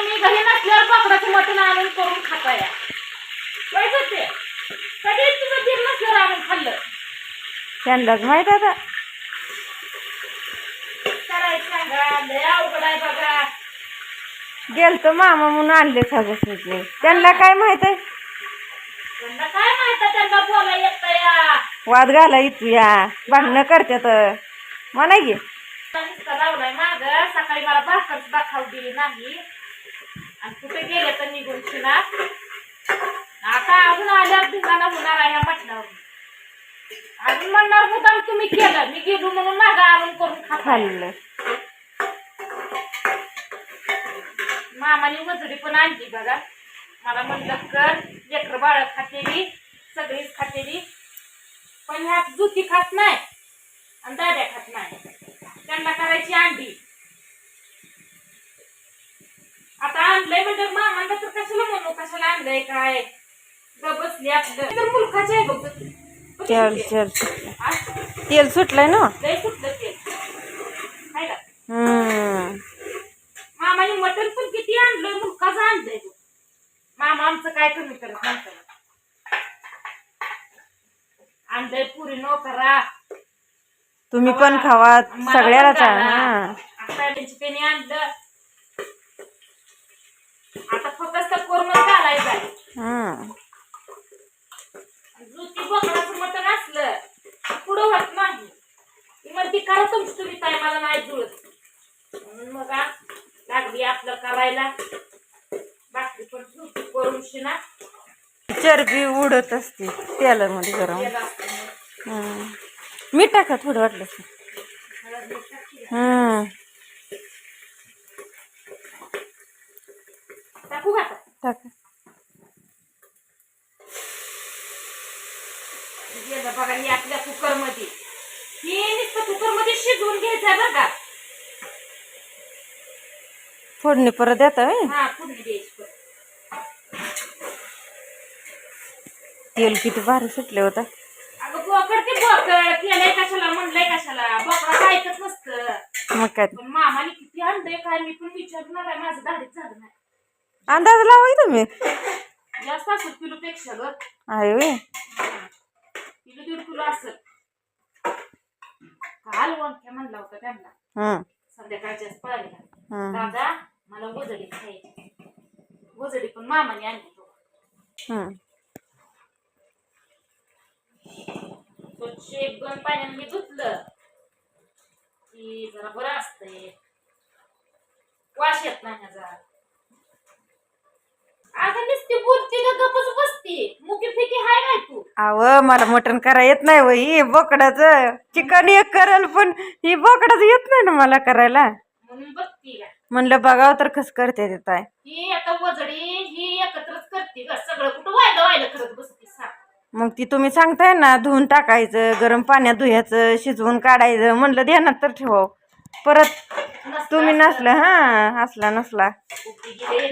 निघून गेले ते म्हणते तर मी घरी नसल्यावर मटण आणून करून खाता या वाईट ते? कधी तुझं दीर नसल्यावर आणून खाल्लं. त्यांनाच माहीत आता. करायचं सांगा लय अवघड आहे बघा. गेलतो मामा म्हणून आणले साजसनीचे त्यांना काय माहीत आहे? त्यांना काय माहीत आहे? त्यांना बोला येत या वाद घाला इथूया भांडणं करतात म्हणा की. लावलाय माग. सकाळी मला भाकर सुद्धा खाऊ दिली नाही. आणि कुठे गेले तर निघून शिना आता अजून आल्यावर धिंगाणा होणार आहे म्हटल्यावर अजून म्हणणार मुद्दाम तुम्ही केलं. मी गेलो म्हणून मागं आणून करून खाता खाल्लं. मामाने वजडी पण आणली बघा. मला म्हणलं कर लेकर बाळ खातेली सगळीच खातेली. पण ह्यात जुती खात नाही आणि दाद्या खात नाही. त्यांना करायची अंडी. आता आणलंय म्हणजे मामांना तर कशाला म्हणू? कशाला आणलंय काय? ग बसली आपलं. तर मुलखाचे आहे बघ तेल तेल सुटलं तेल सुटलंय ना? सुटलं ते हाय का हम्म. मामाने मटण पण किती आणलंय मुलकाचं आणलंय. मामा आमचं काय कमी करत आणलंय पुरी नो करा तुम्ही पण खावा सगळ्याला त्यांनी आणलं. आता फक्त तर कोरमत घालायचं आहे जुती बोकडाचं मटण असलं पुढं होत नाही ती म्हणती करा तुमची तुम्ही काय मला नाही जुळत म्हणून मग आ, लागली आपलं करायला बाकी पण जुती करून शिना चरबी उडत असते तेलामध्ये गरम केलं असतं मग. हम्म. मीठ टाका थोडं वाटलं. हळद मीठ टाकली. हम्म टाकू का? टाका. गेलं बघा ही आपल्या कुकरमध्ये ही नुसतं कुकरमध्ये शिजवून घ्यायचं का फोडणी परत येतं व्हय? हा पुढे द्यायची परत. तेल किती भारी सुटले होता अगं बोकड ते बोकड. केलंय कशाला म्हणलंय कशाला. बोकडा ऐकत नसतं. मग काय? पण मामाने किती आणलंय काय मी पण विचारणार आहे. माझं धाडीत झालं नाही. अंदाज लावा की तुम्ही? जास्त असेल किलो पेक्षा ग. आहे? किलो दीड किलो असेल. काल वंक्या म्हणला होता त्यांना हम्म संध्याकाळच्याच पळायला दादा मला वजडी खायची वजडी पण मामाने आणली स्वच्छ एक दोन पाण्याने मी धुतलं की जरा बरं असतंय. वास येत नाही ह्याचा. अगं नुसती बोलती का गपच बसती. मुकी फिकी हाय काय तू? अव मला मटण करा येत नाही वही बोकडाचं. चिकन एक करल पण ही बोकडाचं येत नाही ना मला करायला. म्हणून बघती का? म्हणलं बघावं तर कसं करते ते ताय ही आता वजडी ही एकत्रच करते ग सगळं कुठं व्हायला व्हायला करत बसती साप मग ती तुम्ही सांगताय ना धुवून टाकायचं गरम पाण्यात धुयाचं शिजवून काढायचं म्हणलं ध्यानात तर ठेवाव. परत तुम्ही. नसलं हा असला नसला.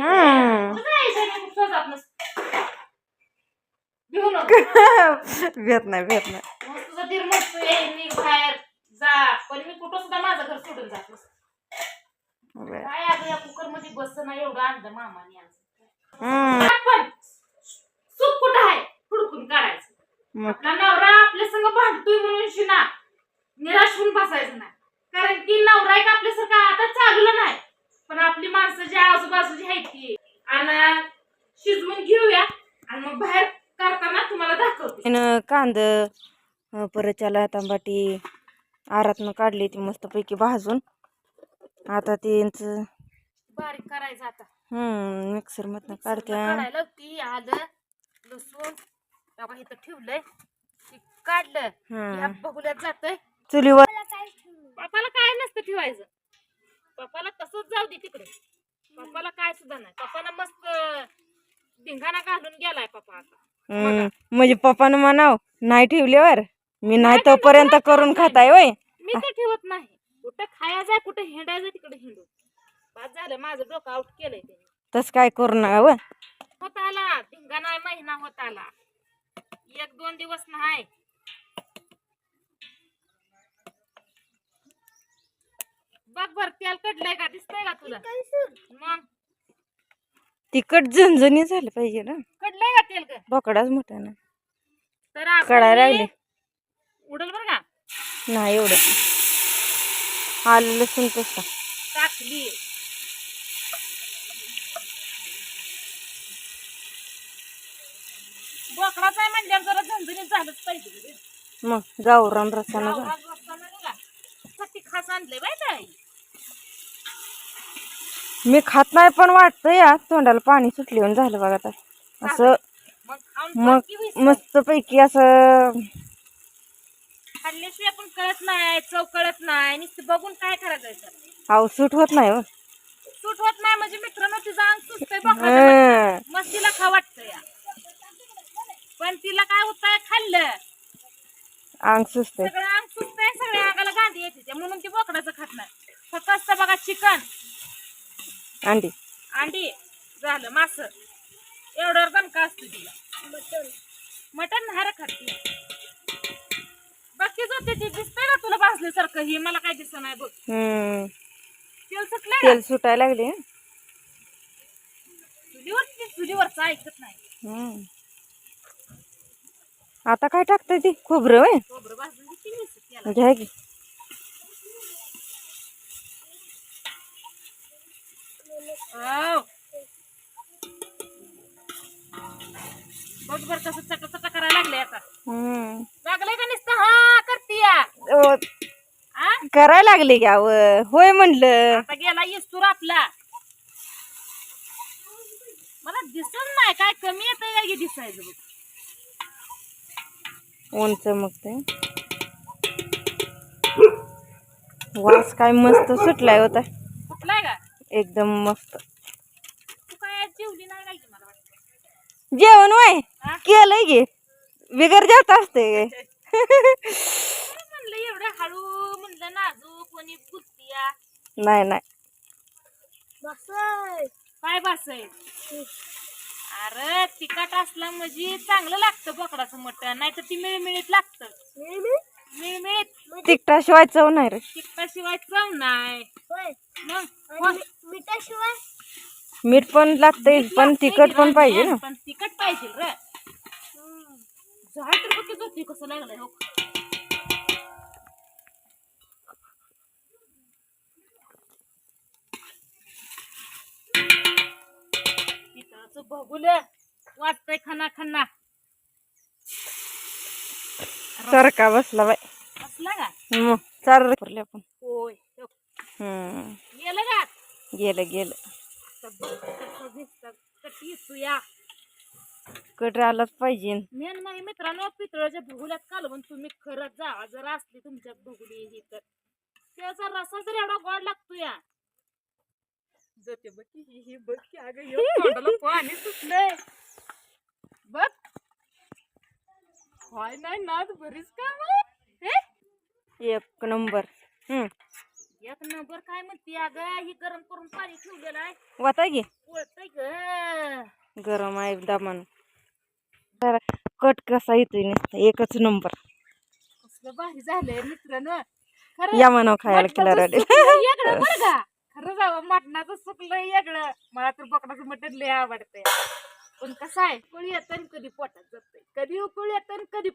हम्म. कुठं जात नसतं. घेऊ भेट नाही भेट नाही. मग तुझा धीर म्हणतो ये मी बाहेर जा. पण मी कुठं सुद्धा माझं घर सोडून जात नसतं बरं. काय अगं या कुकरमध्ये बस ना एवढं आणलं मामाने आज हम्म. पण चूक कुठं आहे? हुडकून काढायचं. मग? आपला नवरा आपल्या संग भांडतोय म्हणून शिना. निराश होऊन बसायचं नाही. कारण की नवरा एक आपल्यासारखा आता चाललं नाही. पण आपली माणसं जी आजूबाजूची आहेत ती. आणि शिजवून घेऊया आणि मग बाहेर करताना तुम्हाला दाखवते. कांद परत त्याला तांबाटी आरातनं काढली ती मस्तपैकी भाजून. आता त्यांचं बारीक करायचं आता. हम्म मिक्सर मधनं काढत्या काढायला ती आलं लसूण तेव्हा इथं ठेवलंय. ते काढलं हम्म. ह्या बघुल्यात जातंय. चुलीवर पप्पाला काय नसतं ठेवायचं. पप्पाला तसंच जाऊ दे तिकडे. पप्पाला काय सुद्धा नाही. पप्पाला मस्त धिंगाणा घालून गेलाय पप्पा आता. हम्म. म्हणजे पप्पानं म्हणाव नाही ठेवल्यावर मी नाही तोपर्यंत करून खाताय वय मी तर ठेवत नाही. कुठं खायचंय कुठं हिंडायचं तिकडे हिंडू बाद झालं माझं डोकं आउट केलंय त्याने. तस काय करू नका व होत आला धिंगाणा महिना होत आला एक दोन दिवस नाही. बघ बर तेल कडलंय का दिसतंय का तुला? मग? तिखट झणझणी झालं पाहिजे ना. कडलंय का तेल ग? बोकडाच मोठा ना. तर आपण लागले उडल बर का? नाही एवढं. आलं लसूण पेस्ट. टाकली. बोकडाच आहे म्हणजे जरा झणझणीत झालंच पाहिजे. मग गावरान रसाना जा गावरान रस्सा नाही का? साठी खास आणले बाय ताई. मी खात नाही पण वाटतं या तोंडाला पाणी सुटले झालं बघा आता. असं मग. मस्त पैकी असं खाल्ल्याशिवाय पण कळत नाही चव कळत नाही. नुसतं बघून काय करायचं? अहो सूट होत नाही हो. सूट होत नाही म्हणजे मित्रांनो तिचं अंग सुटतंय बघा. मग तिला खा वाटतं या. पण तिला काय होतंय खाल्लं. अंग सुचतंय सगळं अंग सुटतंय सगळ्या अंगाला गांधी येते म्हणून ती बोकडाचं खात नाही. फक्त बघा चिकन. अंडी. अंडी. झालं मास एवढं दणका असतो तिला. मटन नाही रे खात ती. बाकीच होते ती. दिसतंय का तुला भाजल्यासारखं. ही मला काय दिसत नाही बघ. हम्म. तेल सुटलंय का? तेल सुटायला लागले. चुलीवरची चुलीवरचं ऐकत नाही. हम्म. आता काय टाकताय ती? खोबरं वय खोबरं मिळतं त्याला घ्या की. आव. बघ बर कसं चट चट करायला लागले आता. लागलंय का नुसतं? हा करती आ? करायला लागले की अव. होय म्हणलं. आता गेला येस्तूर आपला. मला दिसत नाही काय कमी येत काय की दिसायचं बघ. ऊन चमकते वास काय मस्त सुटलाय होता. एकदम मस्त. तू काय आज जेवली नाही काय की मला वाटतं? जेवण वय? केलंय की. बिगर जेवत असते म्हणलं एवढं हळू? म्हणलं नाजूक कोणी नाही नाही. काय बासाय? अरे तिखट असलं म्हणजे चांगलं लागतं बोकडाचं मटण नाही तर ती मिळमिळीत लागतं. मिळमिळीत? तिकटाशिवाय चव नाही रे. तिखटाशिवाय चव नाही. मग मग मिठाशिवाय? मीठ पण लागतंय पण तिखट पण पाहिजे ना. पण तिखट पाहिजे रे. जाय तर बघ की कसं लागलंय हो. पितळाचं बघुल वाटतंय खना खना. सरका बसला बाय असला का? मग चाल रे आपण होय. हम्म. गेलं का? गेलं गेलं. कटी सुया कट आलाच पाहिजे. मेन नाही मित्रांनो पितळाच्या भुगुल्यात कालवून तुम्ही खरंच जा. जर असली तुमच्यात भुगुली ही तर. त्याचा रसा जर एवढा गोड लागतो या जाते बघ ही ही बघ की अगं ह्यो पाणी सुटलंय. बघ. काय नाही नाद बरीच का? हे? एक नंबर. हम्म. एक नंबर काय म्हणते अगं? ही गरम करून पाणी ठेवलेलं आहे. वाता की वळतंय ग. गरम आहे दमान कट कसा येतोय नुसतं एकच नंबर. कसलं भारी झालंय मित्रांनो. खरं या म्हणाव खायला केला वेगळं बरं का? खरं जावं मटणाचं सुकलं वेगळं. मला तर बकडाचं मटण लय आवडतंय. पण कसं आहे उकळी येतं कधी पोटात जातंय. कधी उकळी येतं कधी